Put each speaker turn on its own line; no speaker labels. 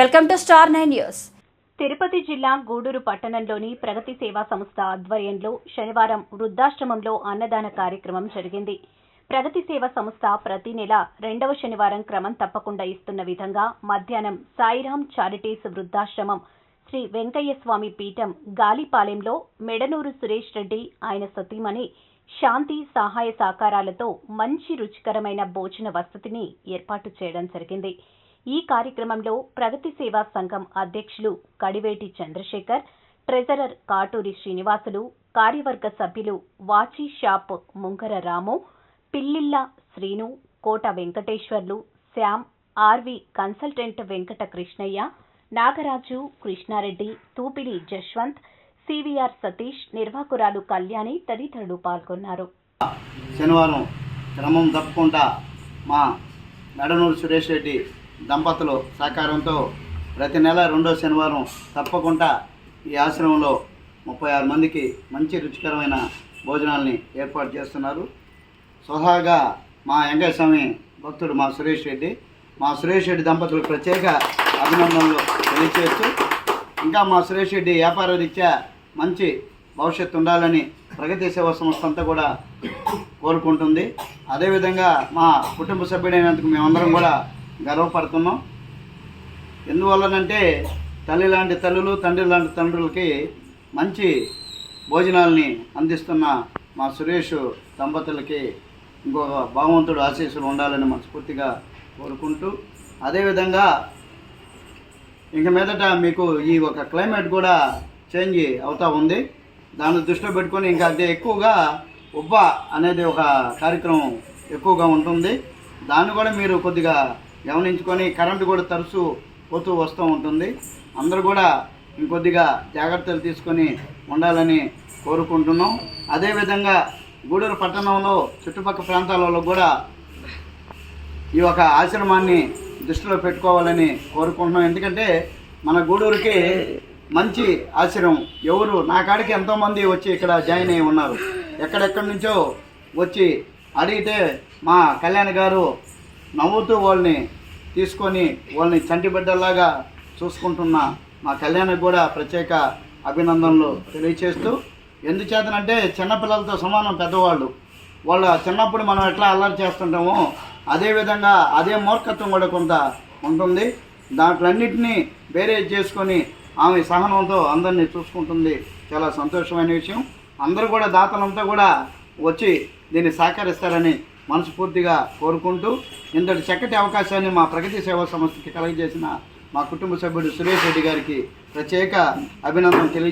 Welcome to Star nine news.
Tirupati జిల్లా గూడూరు పట్టణంలోని ప్రగతి సేవా సంస్థ ఆధ్వర్యంలో శనివారం వృద్ధాశ్రమంలో అన్నదాన కార్యక్రమం జరిగింది. ప్రగతి సేవ సంస్థ ప్రతి నెల రెండవ శనివారం క్రమం తప్పకుండా ఇస్తున్న విధంగా మధ్యాహ్నం సాయిరాం చారిటీస్ వృద్ధాశ్రమం శ్రీ వెంకయ్య స్వామి పీఠం గాలిపాలెంలో మెడనూరు సురేష్ రెడ్డి ఆయన సతీమణి శాంతి సహాయ సహకారాలతో మంచి రుచికరమైన భోజన వసతిని ఏర్పాటు చేయడం జరిగింది. ఈ కార్యక్రమంలో ప్రగతి సేవా సంఘం అధ్యక్షులు కడివేటి చంద్రశేఖర్ ట్రెజరర్ కాటూరి శ్రీనివాసులు కార్యవర్గ సభ్యులు watch shop Mungara Ramu Pillilla Srinu Kota Venkateswarlu Shyam RV consultant Venkata Krishnaiah Nagaraju Krishnareddy Tupili Jaswanth CVR Satish నిర్వాహకురాలు Kalyani తదితరులు పాల్గొన్నారు.
శనివారం క్రమం తప్పకుండా మా నడనూరు సురేష్ రెడ్డి దంపతులు సహకారంతో ప్రతి నెల రెండో శనివారం తప్పకుండా ఈ ఆశ్రమంలో ముప్పై ఆరు మందికి మంచి రుచికరమైన భోజనాల్ని ఏర్పాటు చేస్తున్నారు. స్వహాగా మా వెంకయ్య స్వామి భక్తుడు మా సురేష్ రెడ్డి. మా సురేష్ రెడ్డి దంపతులు ప్రత్యేక అభినందనలు తెలియచేస్తూ ఇంకా మా సురేష్ రెడ్డి వ్యాపార రీత్యా మంచి భవిష్యత్తు ఉండాలని ప్రగతి సేవా సంస్థ అంతా కూడా కోరుకుంటుంది. అదేవిధంగా మా కుటుంబ సభ్యుడైనందుకు మేమందరం కూడా గర్వపడుతున్నాం. ఎందువల్లనంటే తల్లి లాంటి తల్లులు తండ్రి లాంటి తండ్రులకి మంచి భోజనాల్ని అందిస్తున్న మా సురేష్ దంపతులకి ఇంకొక భగవంతుడు ఆశీస్సులు ఉండాలని మనస్ఫూర్తిగా కోరుకుంటూ అదేవిధంగా ఇంక మీదట మీకు ఈ ఒక క్లైమేట్ కూడా చేంజ్ అవుతూ ఉంది. దాన్ని దృష్టిలో పెట్టుకొని ఇంకా అదే ఎక్కువగా ఉబ్బ అనేది ఒక కార్యక్రమం ఎక్కువగా ఉంటుంది. దాన్ని కూడా మీరు కొద్దిగా గమనించుకొని కరెంటు కూడా తరచూ పోతూ వస్తూ ఉంటుంది. అందరూ కూడా ఇంకొద్దిగా జాగ్రత్తలు తీసుకొని ఉండాలని కోరుకుంటున్నాం. అదేవిధంగా గూడూరు పట్టణంలో చుట్టుపక్కల ప్రాంతాలలో కూడా ఈ యొక్క ఆశ్రమాన్ని దృష్టిలో పెట్టుకోవాలని కోరుకుంటున్నాం. ఎందుకంటే మన గూడూరుకి మంచి ఆశ్రమం. ఎవరు నా కాడికి ఎంతోమంది వచ్చి ఇక్కడ జాయిన్ అయి ఉన్నారు. ఎక్కడెక్కడి నుంచో వచ్చి అడిగితే మా కళ్యాణ్ గారు నవ్వుతూ వాళ్ళని తీసుకొని వాళ్ళని చంటి బిడ్డల్లాగా చూసుకుంటున్న మా కళ్యాణ్కి కూడా ప్రత్యేక అభినందనలు తెలియచేస్తూ ఎందుచేతనంటే చిన్నపిల్లలతో సమానం పెద్దవాళ్ళు. వాళ్ళ చిన్నప్పుడు మనం ఎట్లా అల్లరి చేస్తుంటామో అదేవిధంగా అదే మూర్ఖత్వం కూడా కొంత ఉంటుంది. దాంట్లన్నింటినీ బేరేజ్ చేసుకొని ఆమె సహనంతో అందరినీ చూసుకుంటుంది. చాలా సంతోషమైన విషయం. అందరూ కూడా దాతలంతా కూడా వచ్చి దీన్ని సహకరిస్తారని మనస్ఫూర్తిగా కోరుకుంటూ ఇంతటి చక్కటి అవకాశాన్ని మా ప్రగతి సేవా సంస్థకి కలగజేసిన మా కుటుంబ సభ్యుడు సురేష్ రెడ్డి గారికి ప్రత్యేక అభినందన తెలియ